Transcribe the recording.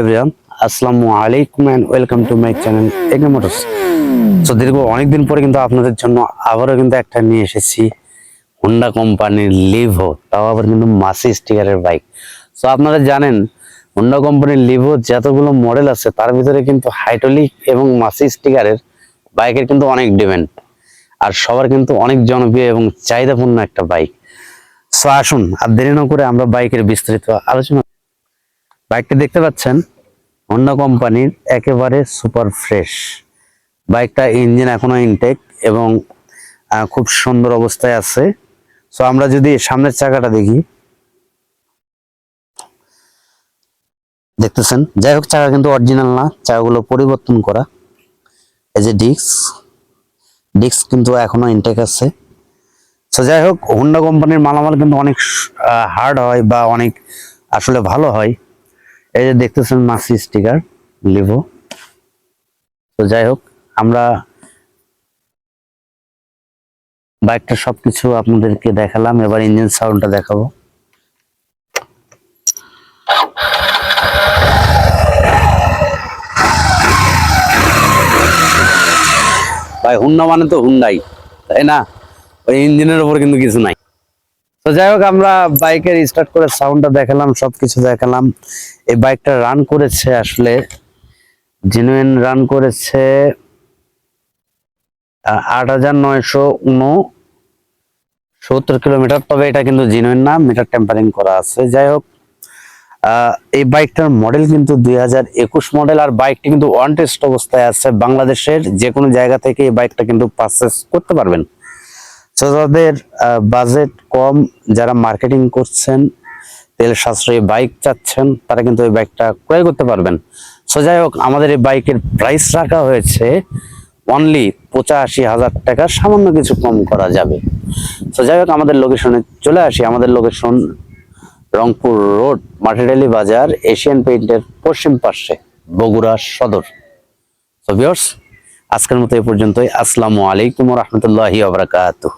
Everyone আসসালামু আলাইকুম and welcome to my channel এগে motors so দীর্ঘ অনেকদিন পরে কিন্তু আপনাদের জন্য আবারও কিন্তু একটা নিয়ে এসেছি হোন্ডা কোম্পানির লিভো তাও আবার কিন্তু মাসি স্টিকারের বাইক। সো আপনারা জানেন হোন্ডা কোম্পানির লিভো যতগুলো মডেল আছে, তার ভিতরে কিন্তু হাইড্রোলিক এবং মাসি স্টিকারের বাইকের কিন্তু অনেক ডিমান্ড আর সবার কিন্তু অনেক জনপ্রিয় এবং চাহিদাপূর্ণ একটা বাইক। সো আসুন, আর দেরি না করে আমরা বাইকের বিস্তারিত আলোচনা বাইকটা দেখতে পাচ্ছেন? হোন্ডা কোম্পানির একেবারে সুপার ফ্রেশ। বাইকটা ইঞ্জিন এখনও ইনটেক এবং খুব সুন্দর অবস্থায় আছে। সো আমরা যদি সামনের চাকাটা দেখি। দেখতেছেন? যাই হোক, চাকা কিন্তু অরিজিনাল না। চাকাগুলো পরিবর্তন করা। এই যে ডিস্ক ডিস্ক কিন্তু এখনও ইনটেক আছে। তো যাই হোক হোন্ডা কোম্পানির মালামাল কিন্তু অনেক হার্ড হয় বা অনেক আসলে ভালো হয়। এই যে দেখতেছেন মাসি স্টিকার লিভো তো যাই হোক, আমরা বাইকটা সবকিছু আপনাদেরকে দেখালাম, এবার ইঞ্জিন সাউন্ডটা দেখাবো। ভাই, হুন্ডা মানে তো হুন্ডাই, তাই না? ওই ইঞ্জিনের উপর কিন্তু কিছু নাই। তো যাই হোক, আমরা বাইকের স্টার্ট করে সাউন্ডটা দেখালাম, সবকিছু দেখালাম। এই বাইকটা রান করেছে আসলে জেনুইন রান করেছে আট হাজার নয়শো সত্তর কিলোমিটার, তবে এটা কিন্তু জেনুইন না মিটার টেম্পারিং করা আছে। যাই হোক এই বাইকটার মডেল কিন্তু দুই হাজার একুশ মডেল আর বাইকটি কিন্তু ওয়ান টেস্ট অবস্থায় আছে। বাংলাদেশের যে কোনো জায়গা থেকে এই বাইকটা কিন্তু পারচেস করতে পারবেন। তো যাদের বাজেট কম, যারা মার্কেটিং করছেন, তেল সাশ্রয়ী বাইক চাচ্ছেন, তারা কিন্তু ওই বাইকটা ক্রয় করতে পারবেন। সো যাই হোক, আমাদের এই বাইকের প্রাইস রাখা হয়েছে অনলি পঁচাশি হাজার টাকা, সামান্য কিছু কম করা যাবে। তো যাই হোক, আমাদের লোকেশনে চলে আসি। আমাদের লোকেশন রংপুর রোড মাটিডালি বাজার এশিয়ান পেইন্টের পশ্চিম পাশে, বগুড়া সদর। তো ভিউয়ার্স আজকের মতো এই পর্যন্তই। আসসালামু আলাইকুম রহমতুল্লাহি আবরাকাতুহ